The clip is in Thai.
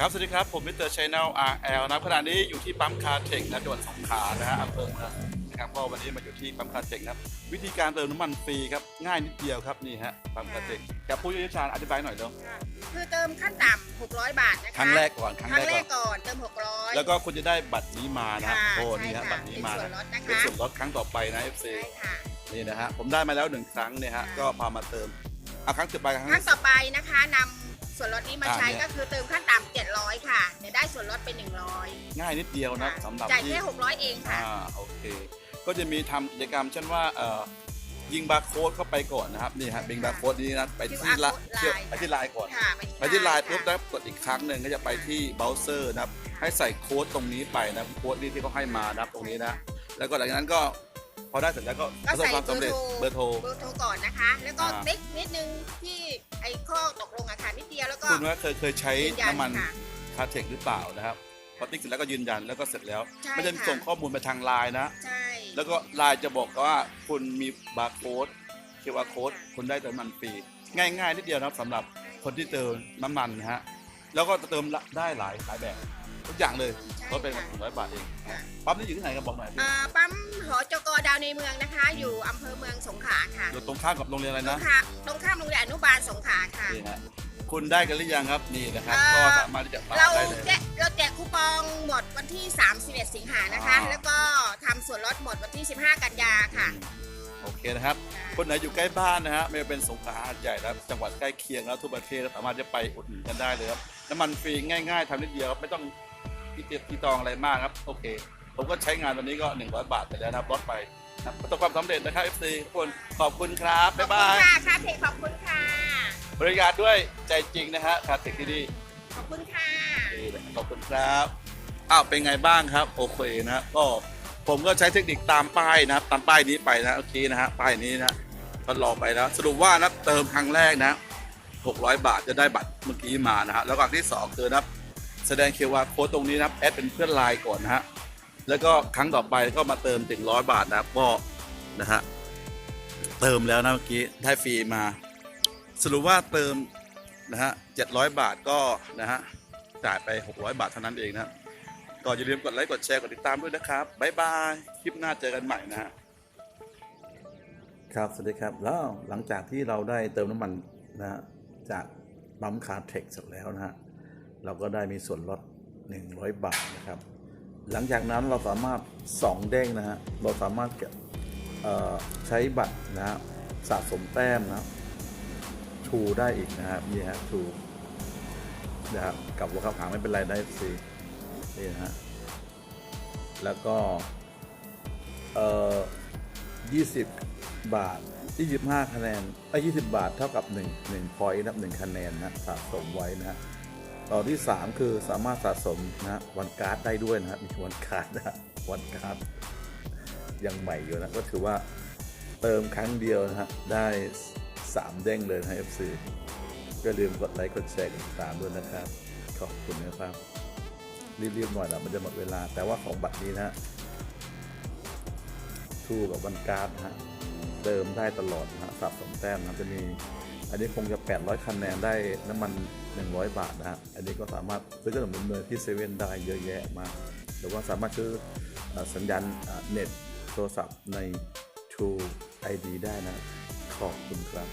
ครับสวัสดีครับ ผมมิสเตอร์ชัยแนล RL นะขณะนี้อยู่ที่ปั๊มคาเทคนะจังหวัดสงขลานะฮะอำเภอเมืองนะครับก็วันนี้มาอยู่ที่ปั๊มคาเทคนะครับวิธีการเติมน้ำมันฟรีครับง่ายนิดเดียวครับนี่ฮะปั๊มคาเทคกับผู้เชี่ยวชาญอธิบายหน่อยเร็วค่ะคือเติมขั้นต่ำ600 บาทนะคะครั้งแรกก่อนครั้งครั้งแรแรกกก่อนก่อนเติม 600 แล้วก็คุณจะได้บัตรนี้มานะค่ะโอ้ใช่นี่ฮะค่ะบัตรนี้มาเป็นส่วนลดนะคะเป็นส่วนลดครั้งต่อไปนะ FC ใช่ค่ะนี่นะฮะผมได้มาแล้วหนึ่งครั้งเนี่ยฮะค่ะก็พามาเติมอะครั้งต่อไปครั้งครั้งต่อไปนะคะนำ ส่วนลดนี้มาอ่าใช้เนี่ยก็คือเติมขั้นต่ำ700 ค่ะเดี๋ยวได้ส่วนลดเป็น100 ง่ายนิดเดียวนะสำหรับจ่ายที่แค่600 เองค่ะอ่าโอเค ก็จะมีทำกิจกรรมเช่นว่าเอ่อยิงบาร์โค้ดเข้าไปก่อนนะครับนี่ฮะยิงบาร์โค้ดนี้นะไปที่ QR ละ code เที่ยวไลน์ไปที่ไลน์ก่อนค่ะไปที่ไลน์ค่ะปุ๊บแล้วกดอีกครั้งหนึ่งก็จะไปที่เบราว์เซอร์นะครับให้ใส่โค้ดตรงนี้ไปนะโค้ดนี้ที่เขาให้มานะครับตรงนี้นะ แล้วก็หลังจากนั้นก็พอได้เสร็จแล้วก็ปก็ระสบใส่ความสำเร็จเบเบออร์ร์โทโทรรเบอร์โทรก่อนนะคะ แล้วก็อ่านิดนิดนึง ค่ะนิดเดียวแล้วก็คุณว่าเคยเคยใช้ยืนยันน้ำมันค่ะ คาเทคหรือเปล่านะครับพอติ๊กเสร็จแล้วก็ยืนยันแล้วก็เสร็จแล้วใช่มันจะค่ะ ส่งข้อมูลไปทางไลน์นะ ใช่ แล้วก็ไลน์จะบอกว่าคุณมีบาร์โค้ดเคียร์โค้ดคุณได้เติมน้ำมันฟรีง่ายๆนิดเดียวนะครับสำหรับคนที่เติมน้ำมันนะฮะแล้วก็จะเติมได้หลายหลายแบบทุกอย่างเลยใช่ลดเป็นค่ะ หนึ่งร้อยบาทเองค่ะปั๊มนี่อยู่ที่ไหนกันบอกหน่อยพี่อ่าปั๊มหอจกดาวในเมืองนะคะ อยู่อำเภอเมืองสงขลาค่ะอยู่ตรงข้ามกับโรงเรียนอะไรตรนะงข้ามตรงข้ามโรงเรียนอนุบาลสงขลาค่ะ นี่ฮะ คุณได้กันหรือยังครับนี่นะครับเอ่ก็อสามารถที่จะมาเราได้เลยแจกเราแจกคูปองหมดวันที่ 31 สิงหานะคะอ่าแล้วก็ทำส่วนลดหมดวันที่ 15 กันยาค่ะ โอเคนะครับ คนไหนอยู่ใกล้บ้านนะฮะไม่ว่าเป็นสงขลาหาดใหญ่นะครับจังหวัดใกล้เคียงแล้วทุกประเทศก็สามารถจะไปอุดหนุนกันได้เลยครับน้ำมันฟรีง่าย ๆทำนิดเดียวไม่ต้องที่เตียที่ตองอะไรมากครับโอเค ผมก็ใช้งานวันนี้ก็ 100 บาทไปแล้วนะครับลดไปนะครับประสบความสำเร็จนะครับ FC ทุกคนขอบคุณครับขอบ๊าบย คุณบายค่ะค่ะเพจขอบคุณค่ะ บริการด้วยใจจริงนะฮะคาเทคที่นี่ขอบคุณค่ะขอบคุณครับอ้าวเป็นไงบ้างครับโอเคนะก็ผมก็ใช้เทคนิคตามป้ายนะครับ ตามป้ายนี้ไปนะโอเคนะฮะป้ายนี้นะก็ลองไปแล้วสรุปว่านะเติมครั้งแรกนะ 600 บาทจะได้บัตรเมื่อกี้มานะฮะแล้วก็อันที่ 2 คือนะครับแสดงเคว่าโค้ดตรงนี้นะครับแอดเป็นเพื่อนไลน์ก่อนนะฮะแล้วก็ครั้งต่อไปก็มาเติมถึงร้อยบาทนะครับก็นะฮะเติมแล้วนะเมื่อกี้ได้ฟรีมา สรุปว่าเติมนะฮะ700บาทก็นะฮะจ่ายไป 600 บาทเท่านั้นเองนะครับก็อย่าลืมกดไลค์กดแชร์กดติดตามด้วยนะครับบ๊ายบายคลิปหน้าเจอกันใหม่นะฮะครับสวัสดีครับแล้วหลังจากที่เราได้เติมน้ำมันนะฮะจากปั๊มคาร์เทคเสร็จแล้วนะฮะเราก็ได้มีส่วนลด 100 บาทนะครับ หลังจากนั้นเราสามารถสองเด้งนะฮะเราสามารถเอ่อใช้บัตรนะฮะสะสมแต้มนะ ครับชูได้อีกนะครับนี่ฮะชูนะครับกลับหัวขับหางไม่เป็นไรได้ฟรีนี่นะฮะแล้วก็เอ่อ20 บาท 25 คะแนนไอ้ย20 บาทเท่ากับ 1 1 point นับ1คะแนนนะสะสมไว้นะฮะต่อที่ 3 คือสามารถสะสมนะวันการ์ดได้ด้วยนะฮะมีวันการ์ดนะวันการ์ดยังใหม่อยู่นะก็ถือว่าเติมครั้งเดียวนะฮะได้ 3 เด้งเลยนะ FC ก็ลืมกดไลค์กดแชร์กดติดตามด้วยนะครับ ขอบคุณนะครับ รีบๆหน่อยนะมันจะหมดเวลา แต่ว่าของบัตรนี้นะฮะทูกับวันการ์ดนะฮะเติมได้ตลอดนะฮะสะสมแต้มนะจะมีอันนี้คงจะ 800 คะแนนได้น้ำมัน 100 บาทนะฮะ อันนี้ก็สามารถซื้อขนมเนยที่เซเว่นได้เยอะแยะมาก หรือว่าสามารถซื้ออสัญญาณเน็ตโทรศัพท์ใน True ID ได้นะ ขอบคุณครับ